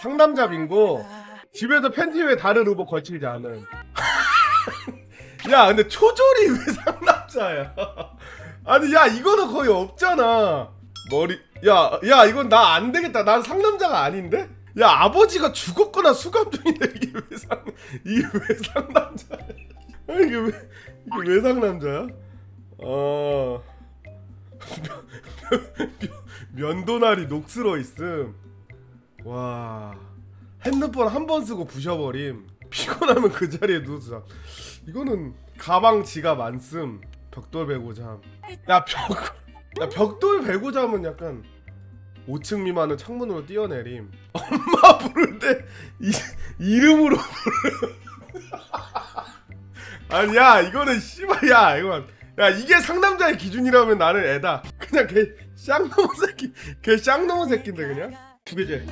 상남자 빙고. 집에서 팬티 위에 다른 의복 걸치지 않은. 야 근데 초졸이 왜 상남자야? 아니 야 이거는 거의 없잖아. 머리 야야 이건 나 안 되겠다. 난 상남자가 아닌데? 야 아버지가 죽었거나 수감 중인데 이게 왜 상 이게 왜 상남자야? 아, 이게 왜 이게 왜 상남자야? 어. 면도날이 녹슬어 있음 와. 핸드폰 한 번 쓰고 부셔버림. 피곤하면 그 자리에 누워서 잠 이거는 가방 지갑 안쓴 벽돌 베고 잠야 벽, 야 벽돌 베고 잠은 약간 5층 미만은 창문으로 뛰어내림. 엄마 부를 때 이, 이름으로 부르. 아니 야 이거는 씨발 야 이건 야 이게 상남자의 기준이라면 나는 애다. 그냥 걔 쌍놈 새끼 걔 쌍놈 새끼인데 그냥 두개제